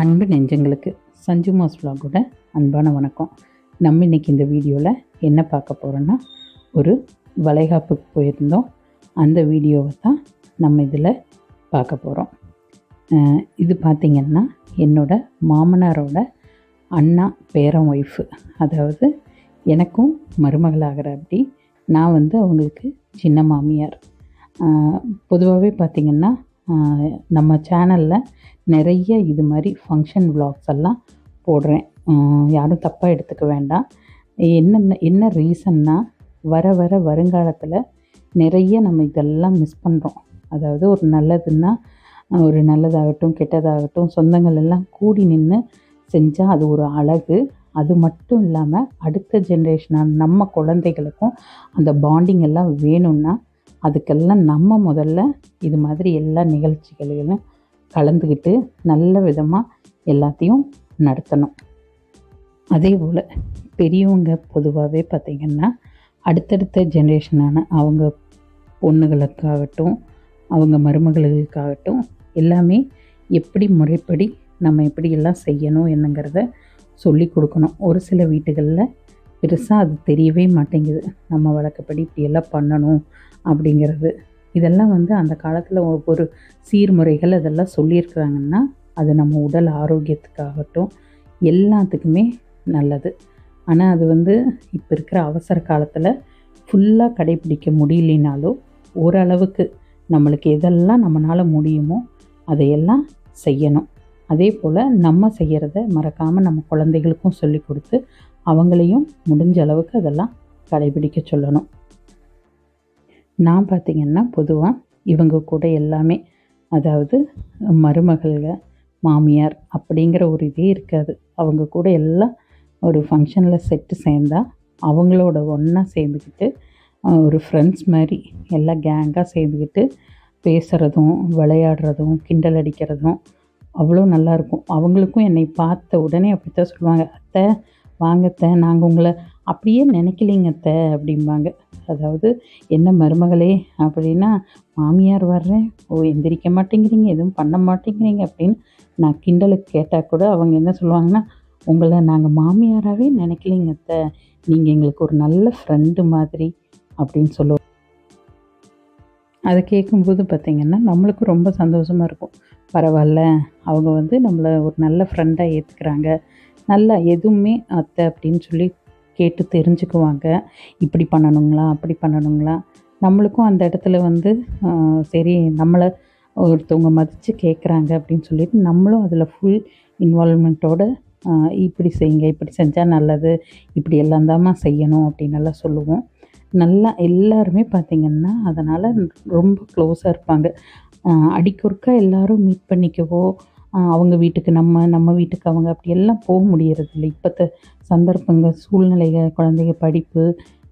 அன்பு நெஞ்சங்களுக்கு சஞ்சு மாஸ் விலாகோட அன்பான வணக்கம். நம்ம இன்றைக்கி இந்த வீடியோவில் என்ன பார்க்க போகிறோன்னா ஒரு வளைகாப்புக்கு போயிருந்தோம். அந்த வீடியோவை தான் நம்ம இதில் பார்க்க போகிறோம் இது பார்த்திங்கன்னா என்னோட மாமனாரோட அண்ணா பேரன் ஒய்ஃபு அதாவது எனக்கும் மருமகளாகிற அப்படி நான் வந்து அவங்களுக்கு சின்ன மாமியார். பொதுவாகவே பார்த்திங்கன்னா நம்ம சேனலில் நிறைய இது மாதிரி ஃபங்க்ஷன் vlogs எல்லாம் போடுறேன். யாரும் தப்பாக எடுத்துக்க வேண்டாம். என்ன என்ன ரீசன்னா வர வர வருங்காலத்தில் நிறைய நம்ம இதெல்லாம் மிஸ் பண்ணுறோம் அதாவது ஒரு நல்லதுன்னா ஒரு நல்லதாகட்டும் கெட்டதாகட்டும் சொந்தங்கள் எல்லாம் கூடி நின்று செஞ்சால் அது ஒரு அழகு. அது மட்டும் இல்லாமல் அடுத்த ஜென்ரேஷனாக நம்ம குழந்தைகளுக்கும் அந்த பாண்டிங் எல்லாம் வேணும்னா அதுக்கெல்லாம் நம்ம முதல்ல இது மாதிரி எல்லா நிகழ்ச்சிகளையும் கலந்துக்கிட்டு நல்ல விதமாக எல்லாத்தையும் நடத்தணும். அதே போல் பெரியவங்க பொதுவாகவே பார்த்திங்கன்னா அடுத்தடுத்த ஜென்ரேஷனான அவங்க பொண்ணுகளுக்காகட்டும் அவங்க மருமகளுக்காகட்டும் எல்லாமே எப்படி முறைப்படி நம்ம எப்படி எல்லாம் செய்யணும் என்னங்கிறத சொல்லி கொடுக்கணும். ஒரு சில வீட்டுகளில் பெருசாக அது தெரியவே மாட்டேங்குது. நம்ம வழக்கப்படி இப்படியெல்லாம் பண்ணணும் அப்படிங்கிறது. இதெல்லாம் வந்து அந்த காலத்தில் ஒரு சீர்முறைகள் அதெல்லாம் சொல்லியிருக்கிறாங்கன்னா அது நம்ம உடல் ஆரோக்கியத்துக்காகட்டும் எல்லாத்துக்குமே நல்லது. ஆனால் அது வந்து இப்போ இருக்கிற அவசர காலத்தில் ஃபுல்லாக கடைபிடிக்க முடியலனாலும் ஓரளவுக்கு நம்மளுக்கு எதெல்லாம் நம்மளால் முடியுமோ அதையெல்லாம் செய்யணும். அதே போல் நம்ம செய்கிறத மறக்காமல் நம்ம குழந்தைகளுக்கும் சொல்லி கொடுத்து அவங்களையும் முடிஞ்ச அளவுக்கு அதெல்லாம் கடைபிடிக்க சொல்லணும். நான் பார்த்திங்கன்னா பொதுவாக இவங்க கூட எல்லாமே அதாவது மருமகள்க மாமியார் அப்படிங்கிற ஒரு இதே இருக்காது. அவங்க கூட எல்லாம் ஒரு ஃபங்க்ஷனில் செட்டு சேர்ந்தால் அவங்களோட ஒன்றா சேர்ந்துக்கிட்டு ஒரு ஃப்ரெண்ட்ஸ் மாதிரி எல்லாம் கேங்காக சேர்ந்துக்கிட்டு பேசுகிறதும் விளையாடுறதும் கிண்டல் அடிக்கிறதும் அவ்வளோ நல்லாயிருக்கும் அவங்களுக்கும் என்னை பார்த்த உடனே அப்படித்தான் சொல்லுவாங்க அத்தை வாங்க அத்தை நாங்கள் உங்களை அப்படியே நினைக்கலிங்க அத்தை அப்படிம்பாங்க. அதாவது என்ன மருமகளே? அப்படின்னா மாமியார் வர்றேன் ஓ எந்திரிக்க மாட்டேங்கிறீங்க எதுவும் பண்ண மாட்டேங்கிறீங்க அப்படின்னு நான் கிண்டலுக்கு கேட்டால் கூட அவங்க என்ன சொல்லுவாங்கன்னா உங்களை நாங்கள் மாமியாராகவே நினைக்கலீங்க அத்தை. நீங்கள் எங்களுக்கு ஒரு நல்ல ஃப்ரெண்டு மாதிரி அப்படின்னு சொல்லுவோம் அதை கேட்கும்போது பார்த்திங்கன்னா நம்மளுக்கும் ரொம்ப சந்தோஷமாக இருக்கும். பரவாயில்ல அவங்க வந்து நம்மளை ஒரு நல்ல ஃப்ரெண்டாக ஏற்றுக்கிறாங்க நல்லா எதுவுமே அத்தை அப்படின்னு சொல்லி கேட்டு தெரிஞ்சுக்குவாங்க. இப்படி பண்ணணுங்களா அப்படி பண்ணணுங்களா? நம்மளுக்கும் அந்த இடத்துல வந்து சரி நம்மளை ஒருத்தவங்க மதித்து கேட்குறாங்க அப்படின்னு சொல்லிட்டு நம்மளும் அதில் ஃபுல் இன்வால்மெண்ட்டோடு இப்படி செய்யுங்க இப்படி செஞ்சால் நல்லது இப்படி எல்லாம் தாம்மா செய்யணும் அப்படின்னு எல்லாம் சொல்லுவோம். நல்லா எல்லாருமே பார்த்திங்கன்னா அதனால் ரொம்ப க்ளோஸாக இருப்பாங்க. அடிக்கொருக்கா எல்லாரும் மீட் பண்ணிக்கவோ அவங்க வீட்டுக்கு நம்ம நம்ம வீட்டுக்கு அவங்க அப்படி எல்லாம் போக முடியறதில்ல. இப்போத்த சந்தர்ப்பங்கள் சூழ்நிலைகள் குழந்தைங்க படிப்பு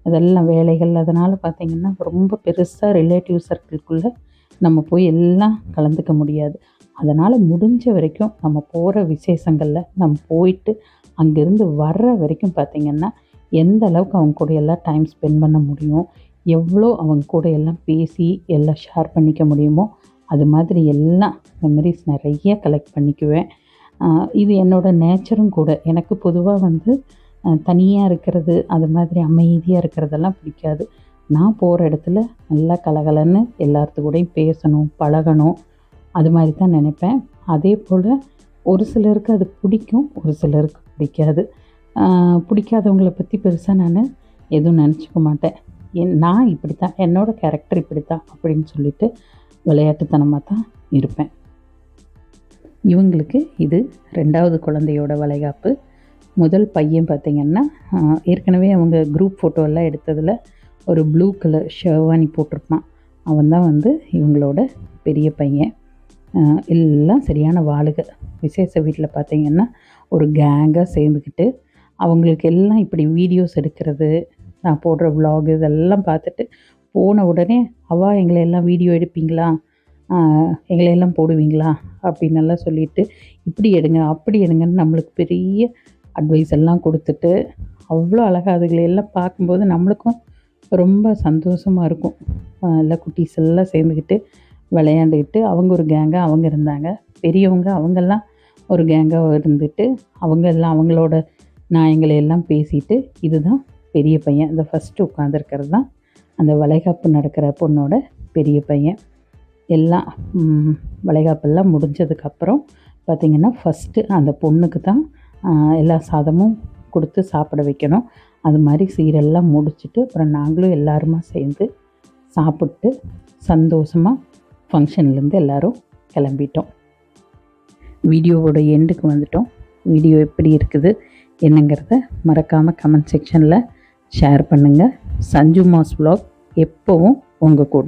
அதெல்லாம் வேலைகள் அதனால் பார்த்திங்கன்னா ரொம்ப பெருசாக ரிலேட்டிவ் சர்க்கிள்குள்ளே நம்ம போய் எல்லாம் கலந்துக்க முடியாது. அதனால் முடிஞ்ச வரைக்கும் நம்ம போகிற விசேஷங்களில் நம்ம போயிட்டு அங்கேருந்து வர்ற வரைக்கும் பார்த்திங்கன்னா எந்த அளவுக்கு அவங்க கூட எல்லாம் டைம் ஸ்பெண்ட் பண்ண முடியும் எவ்வளோ அவங்க கூட எல்லாம் பேசி எல்லாம் ஷேர் பண்ணிக்க முடியுமோ அது மாதிரி எல்லாம் மெமரிஸ் நிறைய கலெக்ட் பண்ணிக்குவேன். இது என்னோடய நேச்சரும் கூட. எனக்கு பொதுவாக வந்து தனியாக இருக்கிறது அது மாதிரி அமைதியாக இருக்கிறதெல்லாம் பிடிக்காது. நான் போகிற இடத்துல நல்லா கலகலன்னு எல்லாத்து கூடயும் பேசணும் பழகணும் அது மாதிரி தான் நினைப்பேன். அதே போல் ஒரு சிலருக்கு அது பிடிக்கும் ஒரு சிலருக்கு பிடிக்காது. பிடிக்காதவங்கள பற்றி பெருசாக நான் எதுவும் நினச்சிக்க மாட்டேன். என் நான் இப்படி தான் என்னோடய கேரக்டர் இப்படி தான் அப்படின்னு சொல்லிட்டு விளையாட்டுத்தனமாக தான் இருப்பேன். இவங்களுக்கு இது ரெண்டாவது குழந்தையோட வளைகாப்பு. முதல் பையன் பார்த்திங்கன்னா ஏற்கனவே அவங்க குரூப் ஃபோட்டோலாம் எடுத்ததில் ஒரு ப்ளூ கலர் ஷெர்வானி போட்டிருப்பான். அவன் தான் வந்து இவங்களோட பெரிய பையன். எல்லாம் சரியான வாழுக விசேஷ வீட்டில் பார்த்திங்கன்னா ஒரு கேங்காக சேர்ந்துக்கிட்டு அவங்களுக்கு எல்லாம் இப்படி வீடியோஸ் எடுக்கிறது நான் போடுற விலாக் இதெல்லாம் பார்த்துட்டு போன உடனே அவா எங்களை எல்லாம் வீடியோ எடுப்பீங்களா? எங்களை எல்லாம் போடுவீங்களா? அப்படின்னு எல்லாம் சொல்லிட்டு இப்படி எடுங்க அப்படி எடுங்கன்னு நம்மளுக்கு பெரிய அட்வைஸ் எல்லாம் கொடுத்துட்டு அவ்வளோ அழகாக அதுகளை எல்லாம் பார்க்கும்போது நம்மளுக்கும் ரொம்ப சந்தோஷமாக இருக்கும். எல்லாம் குட்டீஸ் எல்லாம் சேர்ந்துக்கிட்டு விளையாண்டுக்கிட்டு அவங்க ஒரு கேங்காக அவங்க இருந்தாங்க. பெரியவங்க அவங்கெல்லாம் ஒரு கேங்காக இருந்துட்டு அவங்க எல்லாம் அவங்களோட நாயங்களை எல்லாம் பேசிட்டு இதுதான் பெரிய பையன். இந்த ஃபஸ்ட்டு உட்காந்துருக்கிறது தான் அந்த வளைகாப்பு நடக்கிற பொண்ணோட பெரிய பையன். எல்லாம் வளைகாப்பெல்லாம் முடிஞ்சதுக்கப்புறம் பார்த்திங்கன்னா ஃபஸ்ட்டு அந்த பொண்ணுக்கு தான் எல்லா சாதமும் கொடுத்து சாப்பிட வைக்கணும். அது மாதிரி சீரெல்லாம் முடிச்சுட்டு அப்புறம் நாங்களும் எல்லாருமா சேர்ந்து சாப்பிட்டு சந்தோஷமாக ஃபங்க்ஷன்லேருந்து எல்லாரும் கிளம்பிட்டோம். வீடியோவோட எண்டுக்கு வந்துட்டோம். வீடியோ எப்படி இருக்குது என்னங்கிறத மறக்காமல் கமெண்ட் செக்ஷனில் ஷேர் பண்ணுங்கள் சஞ்சு மாஸ் vlog எப்போவும் உங்கள் கூட.